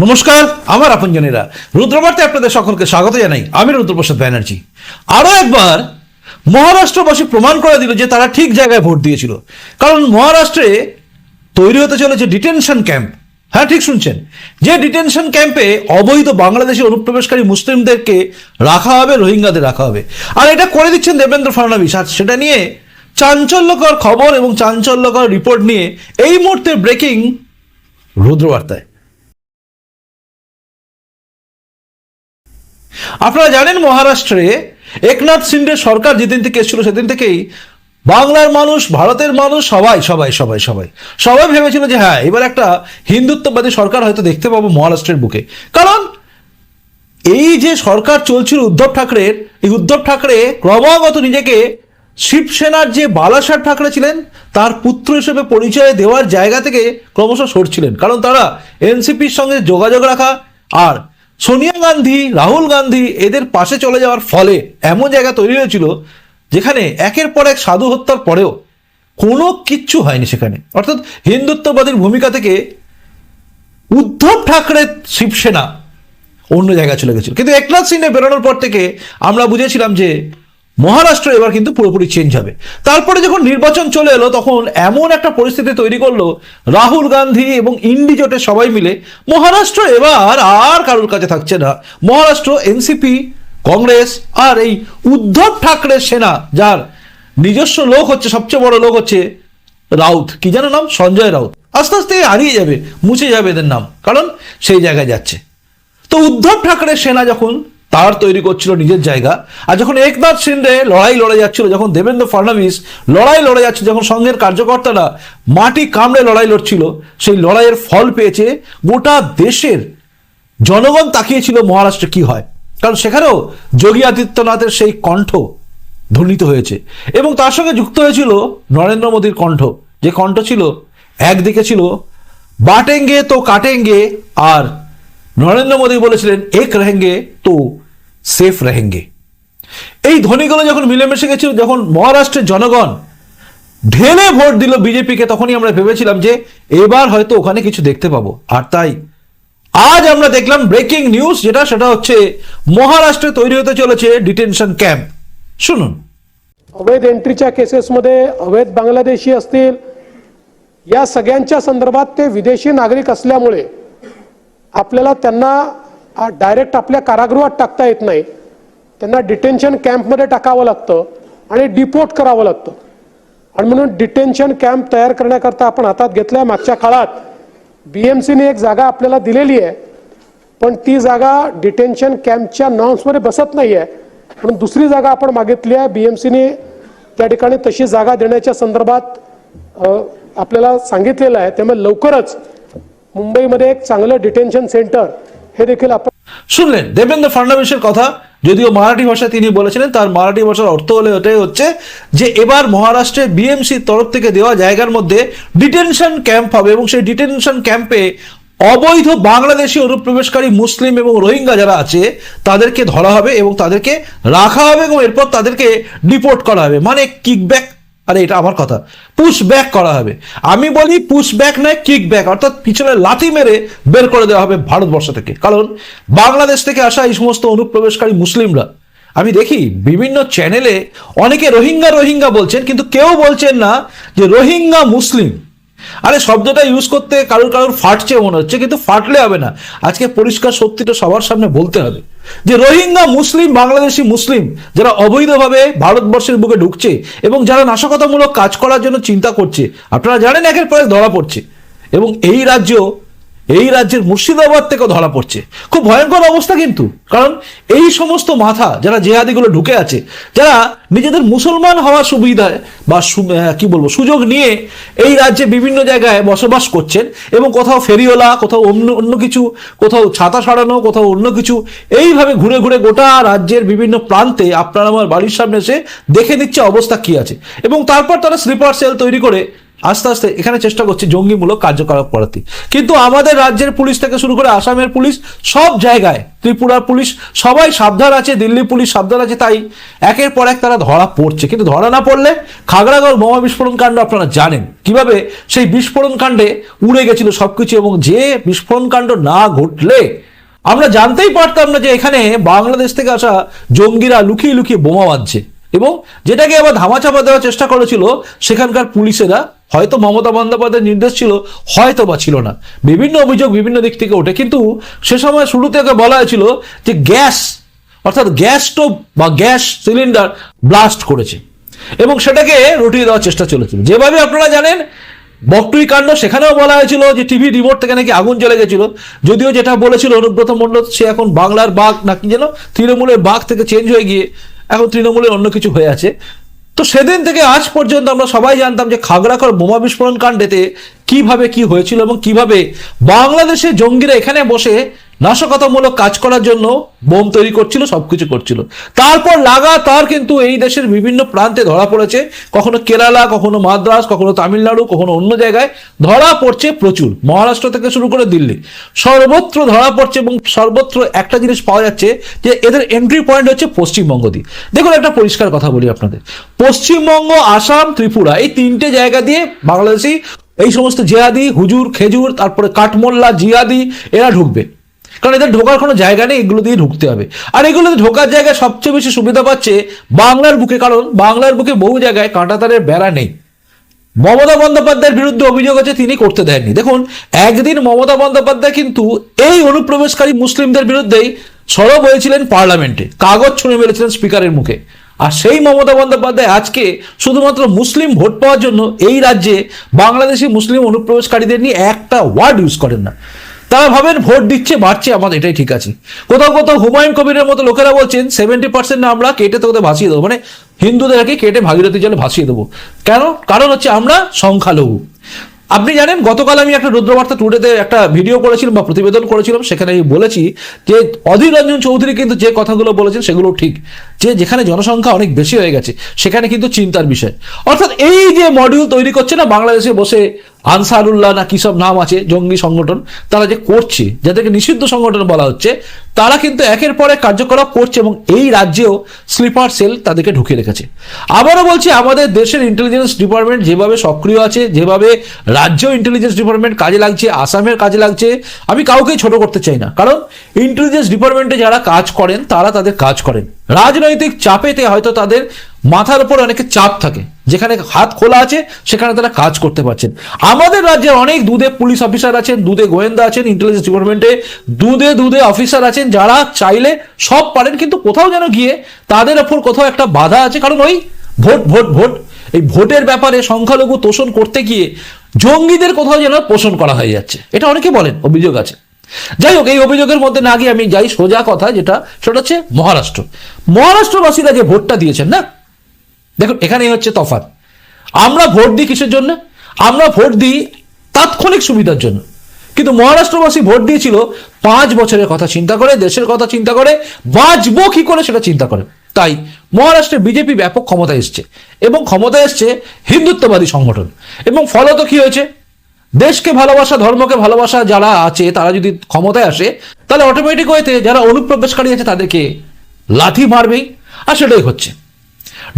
নমস্কার, আমার আপনজনেরা। রুদ্রবার্তে আপনাদের সকলকে স্বাগত জানাই। আমি রুদ্রপ্রসাদ ব্যানার্জি। আরও একবার, মহারাষ্ট্রবাসী প্রমাণ করে দিল যে তারা ঠিক জায়গায় ভোট দিয়েছিল। কারণ মহারাষ্ট্রে তৈরি হতে চলেছে ডিটেনশন ক্যাম্প। হ্যাঁ ঠিক শুনছেন? যে ডিটেনশন ক্যাম্পে অবৈধ বাংলাদেশি অনুপ্রবেশকারী মুসলিমদেরকে রাখা হবে, রোহিঙ্গাদের রাখা হবে। আর এটা করে দিচ্ছেন দেবেন্দ্র ফডণবিস আর সেটা নিয়ে চাঞ্চল্যকর খবর এবং চাঞ্চল্যকর রিপোর্ট নিয়ে এই মুহূর্তে ব্রেকিং রুদ্রবার্তায়। আপনারা জানেন মহারাষ্ট্রে একনাথ সিন্ডের সরকার যেদিন থেকে এসেছিল সেদিন থেকেই বাংলার মানুষ, ভারতের মানুষ, সবাই সবাই সবাই সবাই সবাই ভেবেছিল যে হ্যাঁ এবার একটা হিন্দুত্ববাদী সরকার হয়তো দেখতে পাবো মহারাষ্ট্রের বুকে। কারণ এই যে সরকার চলছিল উদ্ধব ঠাকরের, এই উদ্ধব ঠাকরে ক্রমাগত নিজেকে শিবসেনার যে বালাসার ঠাকরে ছিলেন, তার পুত্র হিসেবে পরিচয় দেওয়ার জায়গা থেকে ক্রমশ সরছিলেন। কারণ তারা এনসিপির সঙ্গে যোগাযোগ রাখা আর সোনিয়া গান্ধী, রাহুল গান্ধী এদের পাশে চলে যাওয়ার ফলে এমন জায়গা তৈরি হয়েছিল যেখানে একের পর এক সাধু হত্যার পরেও কোনো কিচ্ছু হয়নি সেখানে। অর্থাৎ হিন্দুত্ববাদীর ভূমিকা থেকে উদ্ধব ঠাকরে শিবসেনা অন্য জায়গায় চলে গেছিল। কিন্তু একনাথ সিনে বেরোনোর পর থেকে আমরা বুঝেছিলাম যে মহারাষ্ট্র এবার কিন্তু পুরোপুরি চেঞ্জ হবে। তারপরে যখন নির্বাচন চলে এলো, তখন এমন একটা পরিস্থিতি তৈরি করল, রাহুল গান্ধী এবং ইন্ডি জোটের সবাই মিলে। মহারাষ্ট্র এবার আর কারোর কাছে থাকছে না। মহারাষ্ট্র, এনসিপি, কংগ্রেস আর এই উদ্ধব ঠাকরে সেনা, যার নিজস্ব লোক হচ্ছে, সবচেয়ে বড় লোক হচ্ছে রাউত। কি যেন নাম? সঞ্জয় রাউত। আস্তে আস্তে হারিয়ে যাবে, মুছে যাবে এদের নাম, কারণ সেই জায়গায় যাচ্ছে। তো উদ্ধব ঠাকরে সেনা যখন তার তৈরি করছিল নিজের জায়গা। আর যখন একনাথ সিন্ডে লড়াই লড়ে যাচ্ছিল, যখন দেবেন্দ্র ফডণবিস লড়াই লড়ে যাচ্ছে যখন সংঘের কার্যকর্তারা মাটি কামড়ে লড়াই লড়ছিল, সেই লড়াইয়ের ফল পেয়েছে গোটা দেশের জনগণ তাকিয়েছিল মহারাষ্ট্রে কি হয়। কারণ সেখানেও যোগী আদিত্যনাথের সেই কণ্ঠ ধ্বনিত হয়েছে। এবং তার সঙ্গে যুক্ত হয়েছিল নরেন্দ্র মোদীর কণ্ঠ। যে কণ্ঠ ছিল একদিকে ছিল, বাটেঙ্গে তো কাটেঙ্গে আর নরেন্দ্র মোদী বলেছিলেন, এক রেহেঙ্গে তো সেফ রেহেঙ্গে এই ধ্বনিগুলো যখন মিলেমিশে গেছিল যখন মহারাষ্ট্রের জনগণ ঢেলে ভোট দিল বিজেপিকে তখনই আমরা ভেবেছিলাম যে এবার হয়তো ওখানে কিছু দেখতে পাবো আর তাই আজ আমরা দেখলাম ব্রেকিং নিউজ যেটা সেটা হচ্ছে মহারাষ্ট্রে তৈরি হতে চলেছে ডিটেনশন ক্যাম্প শুনুন अवैध एंट्रीच्या केसेसमध्ये अवैध बांगलादेशी असतील या सगळ्यांच्या संदर्भात ते विदेशी नागरिक असल्यामुळे आपल्याला त्यांना डायरेक्ट आपल्या कारागृहात टाकता येत नाही. त्यांना डिटेन्शन कॅम्पमध्ये टाकावं लागतं आणि डिपोर्ट करावं लागतं. आणि म्हणून डिटेन्शन कॅम्प तयार करण्याकरता आपण हातात घेतल्या मागच्या काळात बी एम सीने एक जागा आपल्याला दिलेली आहे. पण ती जागा डिटेन्शन कॅम्पच्या नॉर्म्समध्ये बसत नाही आहे म्हणून दुसरी जागा आपण मागितली आहे बी एम सीने त्या ठिकाणी तशी जागा देण्याच्या संदर्भात आपल्याला सांगितलेलं आहे. त्यामुळे लवकरच मुंबईमध्ये एक चांगलं डिटेन्शन सेंटर हे देखील आपण শুনলেন, দেবেন্দ্র ফডণবিসের কথা, যদিও মারাঠি ভাষায় তিনি বলেছিলেন, তার মারাঠি ভাষার অর্থ হলে ওটাই হচ্ছে যে এবার মহারাষ্ট্রে বিএমসির তরফ থেকে দেওয়া জায়গার মধ্যে ডিটেনশন ক্যাম্প হবে এবং সেই ডিটেনশন ক্যাম্পে অবৈধ বাংলাদেশি অনুপ্রবেশকারী মুসলিম এবং রোহিঙ্গা যারা আছে, তাদেরকে ধরা হবে এবং তাদেরকে রাখা হবে এবং এরপর তাদেরকে ডিপোর্ট করা হবে। মানে কিকব্যাক আরে, এটা আমার কথা। পুশ ব্যাক করা হবে। আমি বলি পুশ ব্যাক নয় কিক ব্যাক অর্থাৎ পিছনে লাথি মেরে বের করে দেওয়া হবে ভারতবর্ষ থেকে। কারণ বাংলাদেশ থেকে আসা এই সমস্ত অনুপ্রবেশকারী মুসলিমরা, আমি দেখি বিভিন্ন চ্যানেলে অনেকে রোহিঙ্গা রোহিঙ্গা বলছেন, কিন্তু কেউ বলছেন না যে রোহিঙ্গা মুসলিম। আরে, শব্দটা ইউজ করতে কারোর কারোর ফাটছে মনে হচ্ছে, কিন্তু ফাটলে হবে না। আজকে পরিষ্কার সত্যিটা সবার সামনে বলতে হবে। যে রোহিঙ্গা মুসলিম, বাংলাদেশি মুসলিম, যারা অবৈধভাবে ভারতবর্ষের বুকে ঢুকছে এবং যারা নাশকতামূলক কাজ করার জন্য চিন্তা করছে, আপনারা জানেন একের পরে ধরা পড়ছে। এবং এই রাজ্য এই রাজ্যের মুর্শিদাবাদ থেকেও ধরা পড়ছে। খুব ভয়ঙ্কর অবস্থা কিন্তু। কারণ এই সমস্ত মাথা যারা জেহাদিগুলো ঢুকে আছে, যারা নিজেদের মুসলমান হওয়ার সুবিধায় বা কি বলব, সুযোগ নিয়ে এই রাজ্যে বিভিন্ন জায়গায় বসবাস করছেন এবং কোথাও ফেরিওলা, কোথাও অন্য অন্য কিছু, কোথাও ছাতা সরানো, কোথাও অন্য কিছু, এইভাবে ঘুরে ঘুরে গোটা রাজ্যের বিভিন্ন প্রান্তে আপনার আমার বাড়ির সামনে এসে দেখে নিচ্ছে অবস্থা কি আছে। এবং তারপর তারা স্লিপার সেল তৈরি করে আস্তে আস্তে এখানে চেষ্টা করছে জঙ্গিমূলক কার্যকলাপ করাতে। কিন্তু আমাদের রাজ্যের পুলিশ থেকে শুরু করে আসামের পুলিশ, সব জায়গায় ত্রিপুরার পুলিশ, সবাই সাবধান আছে, দিল্লি পুলিশ সাবধান আছে, তাই একের পর এক তারা ধরা পড়ছে। কিন্তু ধরা না পড়লে খাগড়াগড় বোমা বিস্ফোরণ কাণ্ড আপনারা জানেন। কীভাবে সেই বিস্ফোরণ কাণ্ডে উড়ে গেছিল সবকিছু এবং যে বিস্ফোরণ কাণ্ড না ঘটলে, আমরা জানতেই পারতাম না যে এখানে বাংলাদেশ থেকে আসা জঙ্গিরা লুকিয়ে লুকিয়ে বোমা বাঁধছে। এবং যেটাকে আবার ধামাচাপা দেওয়ার চেষ্টা করেছিল সেখানকার পুলিশেরা হয়তো মমতা বন্দ্যোপাধ্যায়ের নির্দেশ ছিল হয়তো বা ছিল না। বিভিন্ন অভিযোগ বিভিন্ন দিক থেকে ওঠে, কিন্তু সে সময় শুরু থেকে বলা হয়েছিল যে গ্যাস, অর্থাৎ গ্যাস স্টোভ বা গ্যাস সিলিন্ডার ব্লাস্ট করেছে। এবং সেটাকে রটিয়ে দেওয়ার চেষ্টা চলেছিল। যেভাবে আপনারা জানেন, বকটুই কাণ্ড, সেখানেও বলা হয়েছিল যে টিভি রিমোট থেকে নাকি আগুন জ্বলে গেছিল। যদিও যেটা বলেছিল অনুব্রত মণ্ডল, সে এখন বাংলার বাঘ নাকি যেন, তৃণমূলের বাঘ থেকে চেঞ্জ হয়ে গিয়ে এখন তৃণমূলের অন্য কিছু হয়ে আছে। তো সেদিন থেকে আজ পর্যন্ত আমরা সবাই জানতাম যে খাগড়াখড় বোমা বিস্ফোরণ কাণ্ডেতে কীভাবে কি হয়েছিল এবং কীভাবে বাংলাদেশে জঙ্গিরা এখানে বসে নাশকতামূলক কাজ করার জন্য বোম তৈরি করছিল, সবকিছু করছিল। তারপর লাগাতার কিন্তু এই দেশের বিভিন্ন প্রান্তে ধরা পড়েছে। কখনো কেরালা, কখনো মাদ্রাস, কখনো তামিলনাড়ু, কখনো অন্য জায়গায় ধরা পড়ছে প্রচুর। মহারাষ্ট্র থেকে শুরু করে দিল্লি। সর্বত্র ধরা পড়ছে এবং সর্বত্র একটা জিনিস পাওয়া যাচ্ছে যে এদের এন্ট্রি পয়েন্ট হচ্ছে পশ্চিমবঙ্গ দিয়ে। দেখুন একটা পরিষ্কার কথা বলি আপনাদের। পশ্চিমবঙ্গ, আসাম, ত্রিপুরা এই তিনটে জায়গা দিয়ে বাংলাদেশি এই সমস্ত জিহাদি হুজুর, খেজুর, তারপরে কাঠমোল্লা, জিয়াদি, এরা ঢুকবে। কারণ এদের ঢোকার কোনো জায়গা নেই, এগুলো দিয়ে ঢুকতে হবে। আর এগুলোতে ঢোকার জায়গায় সবচেয়ে বেশি সুবিধা পাচ্ছে বাংলার বুকে, কারণ বাংলার বুকে বহু জায়গায় কাঁটাতারের বেড়া নেই। মমতা বন্দ্যোপাধ্যায়ের বিরুদ্ধে অভিযোগ আছে, তিনি করতে দেননি। দেখুন, একদিন মমতা বন্দ্যোপাধ্যায় কিন্তু এই অনুপ্রবেশকারী মুসলিমদের বিরুদ্ধেই সরব হয়েছিলেন পার্লামেন্টে, কাগজ ছুঁড়ে মেরেছিলেন স্পিকারের মুখে। আর সেই মমতা বন্দ্যোপাধ্যায় আজকে শুধুমাত্র মুসলিম ভোট পাওয়ার জন্য এই রাজ্যে বাংলাদেশি মুসলিম অনুপ্রবেশকারীদের নিয়ে একটা ওয়ার্ড ইউজ করেন না। তারা ভাবেন ভোট দিচ্ছে, বাড়ছে, আমাদের এটাই ঠিক আছে। কোথাও কোথাও হুমায়ুন কবিরের মতো লোকেরা বলছেন সেভেন্টি পার্সেন্ট না আমরা কেটে তোদের ভাসিয়ে দেবো। মানে হিন্দুদেরকে কেটে ভাগীরথী জলে ভাসিয়ে দেবো। কেন? কারণ হচ্ছে আমরা সংখ্যালঘু। আপনি জানেন, গতকাল আমি একটা রুদ্রবার্তা টুডেতে একটা ভিডিও করেছিলাম বা প্রতিবেদন করেছিলাম, সেখানে আমি বলেছি যে অধীর রঞ্জন চৌধুরী কিন্তু যে কথাগুলো বলেছেন সেগুলো ঠিক। যে যেখানে জনসংখ্যা অনেক বেশি হয়ে গেছে, সেখানে কিন্তু চিন্তার বিষয়। অর্থাৎ এই যে মডিউল তৈরি করছে না, বাংলাদেশে বসে আনসারুল্লাহ না কি সব নাম আছে, জঙ্গি সংগঠন, তারা যে করছে, যাদেরকে নিষিদ্ধ সংগঠন বলা হচ্ছে, তারা কিন্তু একের পর কার্যকলাপ করছে এবং এই রাজ্যেও স্লিপার সেল তাদেরকে ঢুকিয়ে রেখেছে। আবারও বলছি, আমাদের দেশের ইন্টেলিজেন্স ডিপার্টমেন্ট যেভাবে সক্রিয় আছে, যেভাবে রাজ্য ইন্টেলিজেন্স ডিপার্টমেন্ট কাজে লাগছে, আসামের কাজে লাগছে, আমি কাউকেই ছোট করতে চাই না। কারণ ইন্টেলিজেন্স ডিপার্টমেন্টে যারা কাজ করেন, তারা তাদের কাজ করেন। রাজনৈতিক চাপেতে হয়তো তাদের মাথার উপর অনেকে চাপ থাকে। যেখানে হাত খোলা আছে, সেখানে তারা কাজ করতে পারছেন। আমাদের রাজ্যের অনেক দুধে পুলিশ অফিসার আছেন, দুধে গোয়েন্দা আছেন ইন্টেলিজেন্স ডিপার্টমেন্টে দুধে দুধে অফিসার আছেন, যারা চাইলে সব পারেন, কিন্তু কোথাও যেন গিয়ে তাদের ওপর কোথাও একটা বাধা আছে। কারণ ওই ভোট ভোট ভোট। এই ভোটের ব্যাপারে সংখ্যালঘু তোষণ করতে গিয়ে জঙ্গিদের কোথাও যেন পোষণ করা হয়ে যাচ্ছে। এটা অনেকে বলেন, অভিযোগ আছে। যাই হোক, এই অভিযোগের মধ্যে না গিয়ে আমি যাই, সোজা কথা যেটা, সেটা হচ্ছে মহারাষ্ট্র। মহারাষ্ট্রবাসীরা যে ভোটটা দিয়েছেন না দেখুন, এখানেই হচ্ছে তফাত আমরা ভোট দিই কিসের জন্য? আমরা ভোট দিই তাৎক্ষণিক সুবিধার জন্য। কিন্তু মহারাষ্ট্রবাসী ভোট দিয়েছিল, পাঁচ বছরের কথা চিন্তা করে, দেশের কথা চিন্তা করে, বাঁচবো কি করে সেটা চিন্তা করে। তাই মহারাষ্ট্রে বিজেপি ব্যাপক ক্ষমতা এসছে এবং ক্ষমতা এসছে হিন্দুত্ববাদী সংগঠন। এবং ফলত কি হয়েছে? দেশকে ভালোবাসা, ধর্মকে ভালোবাসা যারা আছে, তারা যদি ক্ষমতায় আসে, তাহলে অটোমেটিক ওয়েতে যারা অনুপ্রবেশকারী আছে, তাদেরকে লাথি মারবেই। আর সেটাই হচ্ছে।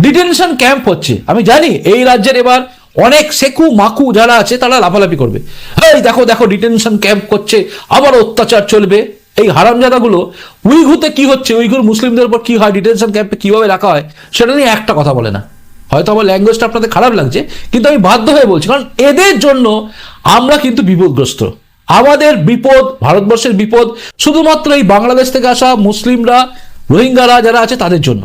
ডিটেনশন ক্যাম্প হচ্ছে। আমি জানি এই রাজ্যের এবার অনেক সেকু মাকু যারা আছে, তারা লাফালাফি করবে। এই দেখো দেখো ডিটেনশন ক্যাম্প করছে, আবার অত্যাচার চলবে। এই হারামজাদাগুলো, উইঘুতে কি হচ্ছে? উইঘুর মুসলিমদের উপর কি হয়? ডিটেনশন ক্যাম্পে কীভাবে রাখা হয়? সেটা নিয়ে একটা কথা বলে না। হয়তো আমার ল্যাঙ্গুয়েজটা আপনাদের খারাপ লাগছে, কিন্তু আমি বাধ্য হয়ে বলছি, কারণ এদের জন্য আমরা কিন্তু বিপদগ্রস্ত। আমাদের বিপদ, ভারতবর্ষের বিপদ, শুধুমাত্র এই বাংলাদেশ থেকে আসা মুসলিমরা, রোহিঙ্গারা যারা আছে, তাদের জন্য।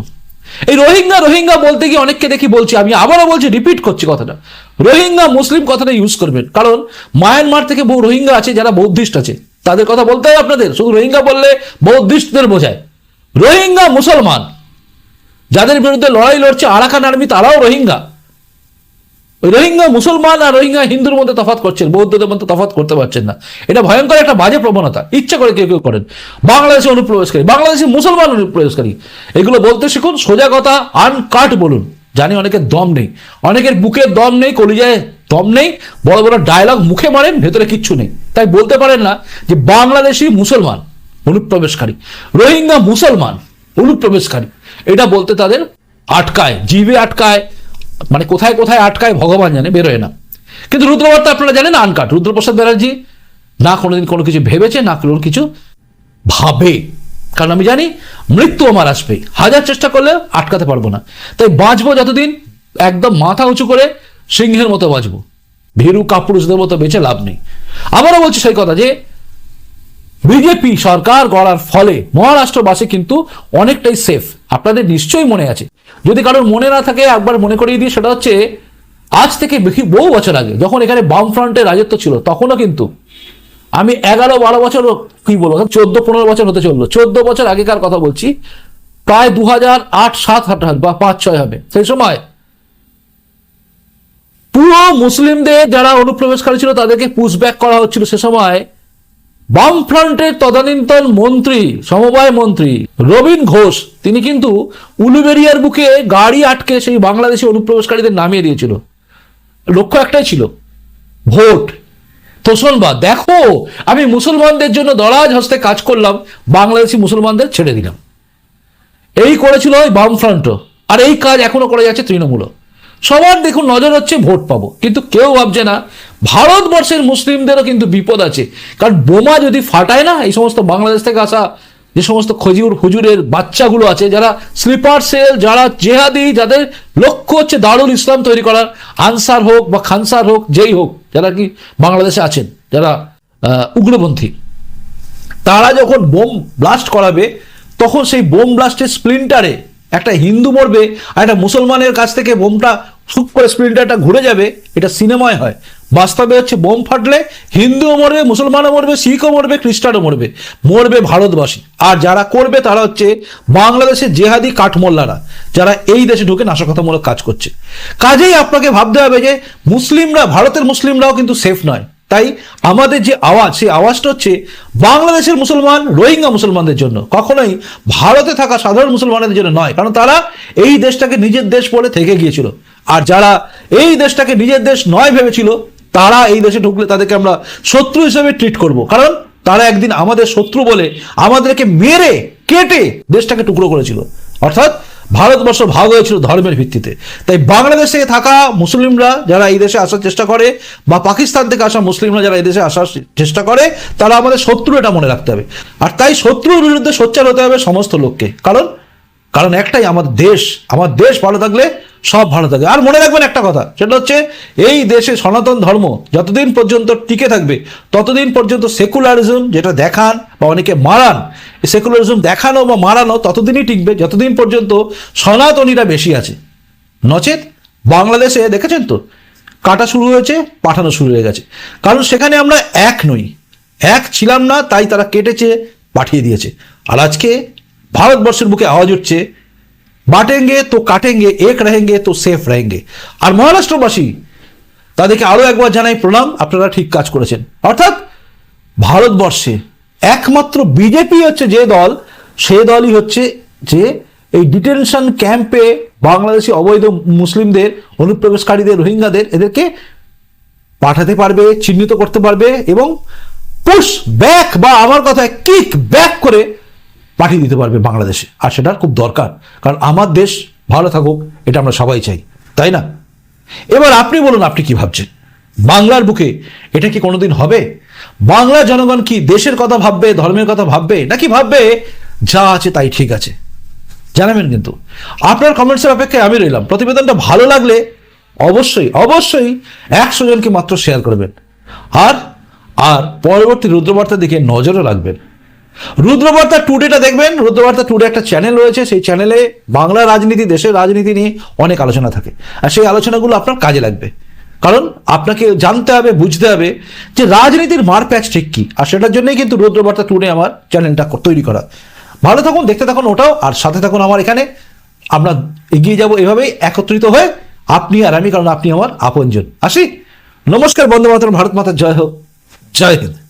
এই রোহিঙ্গা রোহিঙ্গা বলতে গিয়ে অনেককে দেখি বলছি, আমি আবারও বলছি রিপিট করছি কথাটা। রোহিঙ্গা, মুসলিম কথাটা ইউজ করবেন। কারণ মায়ানমার থেকে বহু রোহিঙ্গা আছে, যারা বৌদ্ধিস্ট আছে। তাদের কথা বলতে হয় আপনাদের, শুধু রোহিঙ্গা বললে বৌদ্ধিস্টদের বোঝায়। রোহিঙ্গা মুসলমান। যাদের বিরুদ্ধে লড়াই লড়ছে আরাকান আর্মি, তারাও রোহিঙ্গা। রোহিঙ্গা মুসলমান আর রোহিঙ্গা হিন্দুর মধ্যে তফাৎ করছেন, বৌদ্ধদের মধ্যে তফাৎ করতে পারছেন না। এটা ভয়ঙ্কর একটা বাজে প্রবণতা, ইচ্ছা করে কেউ কেউ করেন। বাংলাদেশে অনুপ্রবেশকারী, বাংলাদেশি মুসলমান অনুপ্রবেশকারী, এগুলো বলতে শিখুন, সোজা কথা আনকাট বলুন। জানি অনেকের দম নেই, অনেকের বুকের দম নেই, কলিজায় দম নেই, বড় বড় ডায়লগ মুখে মারেন, ভেতরে কিচ্ছু নেই। তাই বলতে পারেন না যে বাংলাদেশি মুসলমান অনুপ্রবেশকারী, রোহিঙ্গা মুসলমান অনুপ্রবেশকারী, এটা বলতে তাদের আটকায়, জিভে আটকায় মানে কোথায় কোথায় আটকায় ভগবান জানে, বেরোয় না। কিন্তু রুদ্রবার্তা আপনারা জানেন আনকাট। রুদ্রপ্রসাদ ব্যানার্জি না কোনোদিন কোনো কিছু ভেবেছে, না কোনো কিছু ভাবে। কারণ আমি জানি, মৃত্যু আমার আসবে। হাজার চেষ্টা করলে আটকাতে পারব না। তাই বাঁচবো যতদিন, একদম মাথা উঁচু করে সিংহের মতো বাঁচবো। ভীরু কাপুরুষদের মতো বেঁচে লাভ নেই। আবারও বলছি সেই কথা যে, বিজেপি সরকার গড়ার ফলে মহারাষ্ট্রবাসী কিন্তু অনেকটাই সেফ আপনাদের নিশ্চয়ই মনে আছে। যদি কারোর মনে না থাকে, একবার মনে করিয়ে দিই, সেটা হচ্ছে, আজ থেকে বহু বছর আগে, যখন এখানে বামফ্রন্টের রাজত্ব ছিল, তখনও কিন্তু আমি এগারো বারো বছর, কি বলব চোদ্দ পনেরো বছর হতে চলল। চোদ্দ বছর আগেকার কথা বলছি, প্রায় দু হাজার আট, সাত বা পাঁচ, ছয় হবে। সেই সময় পুরো মুসলিমদের যারা অনুপ্রবেশকারী ছিল, তাদেরকে পুশব্যাক করা হচ্ছিল। সে সময় বামফ্রন্টের তদানীন্তন মন্ত্রী, সমবায় মন্ত্রী রবীন ঘোষ, তিনি কিন্তু উলুবেরিয়ার বুকে গাড়ি আটকে সেই বাংলাদেশি অনুপ্রবেশকারীদের নামিয়ে দিয়েছিল। লক্ষ্য একটাই ছিল, ভোট। তোষণবাদ দেখো, আমি মুসলমানদের জন্য দরাজ হস্তে কাজ করলাম, বাংলাদেশি মুসলমানদের ছেড়ে দিলাম। এই করেছিল ওই বামফ্রন্টও, আর এই কাজ এখনও করে যাচ্ছে তৃণমূলও। সবার দেখুন নজর হচ্ছে ভোট পাবো। কিন্তু কেউ ভাবছে না, ভারতবর্ষের মুসলিমদেরও কিন্তু বিপদ আছে। কারণ বোমা যদি ফাটায় না, এই সমস্ত বাংলাদেশ থেকে আসা যে সমস্ত খজিউর হুজুরের বাচ্চাগুলো আছে, যারা স্লিপার সেল, যারা জেহাদি, যাদের লক্ষ্য হচ্ছে দারুল ইসলাম তৈরি করার, আনসার হোক বা খানসার হোক, যেই হোক, যারা কি বাংলাদেশে আছেন, যারা উগ্রপন্থী, তারা যখন বোম ব্লাস্ট করাবে, তখন সেই বোম ব্লাস্টের স্প্লিন্টারে একটা হিন্দু মরবে আর একটা মুসলমানের কাছ থেকে বোমটা সুপ করে স্প্লিন্টারটা ঘুরে যাবে, এটা সিনেমায় হয়। বাস্তবে হচ্ছে বোম ফাটলে হিন্দুও মরবে, মুসলমানও মরবে, শিখও মরবে, খ্রিস্টানও মরবে। মরবে ভারতবাসী। আর যারা করবে তারা হচ্ছে বাংলাদেশের জেহাদি কাঠমোল্লারা, যারা এই দেশে ঢুকে নাশকতামূলক কাজ করছে। কাজেই আপনাকে ভাবতে হবে যে, মুসলিমরা, ভারতের মুসলিমরাও কিন্তু সেফ নয়। তাই আমাদের যে আওয়াজ, সেই আওয়াজটা হচ্ছে বাংলাদেশের মুসলমান, রোহিঙ্গা মুসলমানদের জন্য। কখনোই ভারতে থাকা সাধারণ মুসলমানদের জন্য নয়, কারণ তারা এই দেশটাকে নিজের দেশ বলে থেকে গিয়েছিল। আর যারা এই দেশটাকে নিজের দেশ নয় ভেবেছিল, তারা এই দেশে ঢুকলে তাদেরকে আমরা শত্রু হিসেবে ট্রিট করব। কারণ তারা একদিন আমাদের শত্রু বলে আমাদেরকে মেরে, কেটে দেশটাকে টুকরো করেছিল। অর্থাৎ ভারতবর্ষ ভাগ হয়েছিল ধর্মের ভিত্তিতে। তাই বাংলাদেশে থাকা মুসলিমরা যারা এই দেশে আসার চেষ্টা করে, বা পাকিস্তান থেকে আসা মুসলিমরা যারা এই দেশে আসার চেষ্টা করে, তারা আমাদের শত্রু এটা মনে রাখতে হবে। আর তাই শত্রুর বিরুদ্ধে সোচ্চার হতে হবে সমস্ত লোককে। কারণ? কারণ একটাই, আমাদের দেশ। আমার দেশ ভালো থাকলে সব ভালো থাকবে আর মনে রাখবেন একটা কথা, সেটা হচ্ছে এই দেশে সনাতন ধর্ম যতদিন পর্যন্ত টিকে থাকবে, ততদিন পর্যন্ত সেকুলারিজম যেটা দেখান বা অনেকে মারান সেকুলারিজম দেখানো বা মারানো ততদিনই টিকবে যতদিন পর্যন্ত সনাতনীরা বেশি আছে। নচেত বাংলাদেশে, দেখেছেন তো, কাটা শুরু হয়েছে, পাঠানো শুরু হয়ে গেছে। কারণ সেখানে আমরা এক নই, এক ছিলাম না, তাই তারা কেটেছে, পাঠিয়ে দিয়েছে। আর আজকে ভারতবর্ষের বুকে আওয়াজ উঠছে বাটেঙ্গে তো কাটেঙ্গে, এক রেহেঙ্গে তো সেফ রেহেঙ্গে। আর মহারাষ্ট্রবাসী, তাদেরকে আরও একবার জানাই প্রণাম, আপনারা ঠিক কাজ করেছেন। অর্থাৎ ভারতবর্ষে একমাত্র বিজেপি হচ্ছে যে দল, সে দলই হচ্ছে যে এই ডিটেনশন ক্যাম্পে বাংলাদেশি অবৈধ মুসলিমদের, অনুপ্রবেশকারীদের, রোহিঙ্গাদের, এদেরকে পাঠাতে পারবে, চিহ্নিত করতে পারবে এবং পুশ ব্যাক বা আমার কথায় কিক ব্যাক করে পাঠিয়ে দিতে পারবে বাংলাদেশে। আর সেটার খুব দরকার। কারণ আমার দেশ ভালো থাকুক, এটা আমরা সবাই চাই। তাই না? এবার আপনি বলুন, আপনি কি ভাবছেন? বাংলার বুকে এটা কি কোনোদিন হবে? বাংলার জনগণ কি দেশের কথা ভাববে, ধর্মের কথা ভাববে, নাকি ভাববে, যা আছে তাই ঠিক আছে? জানাবেন কিন্তু। আপনার কমেন্টসের অপেক্ষায় আমি রইলাম। প্রতিবেদনটা ভালো লাগলে অবশ্যই অবশ্যই একশো জনকে মাত্র শেয়ার করবেন। আর আর পরবর্তী রুদ্রবার্তার দিকে নজরও রাখবেন। রুদ্রবার্তা টুডেটা দেখবেন, রুদ্রবার্তা টুডে একটা চ্যানেল রয়েছে, সেই চ্যানেলে বাংলা রাজনীতি, দেশের রাজনীতি নিয়ে অনেক আলোচনা থাকে। আর সেই আলোচনাগুলো আপনার কাজে লাগবে। কারণ আপনাকে জানতে হবে, বুঝতে হবে যে রাজনীতির মার মারপ্যাচ ঠিক কি। আর সেটার জন্যই কিন্তু রুদ্রবার্তা টুডে আমার চ্যানেলটা তৈরি করা। ভালো থাকুন, দেখতে থাকুন ওটাও, আর সাথে থাকুন আমার এখানে। আমরা এগিয়ে যাব এভাবেই একত্রিত হয়ে, আপনি আর আমি, কারণ আপনি আমার আপনজন। আসি, নমস্কার বন্ধু মাতরম ভারত মাতার, জয় হোক। জয় হিন্দ।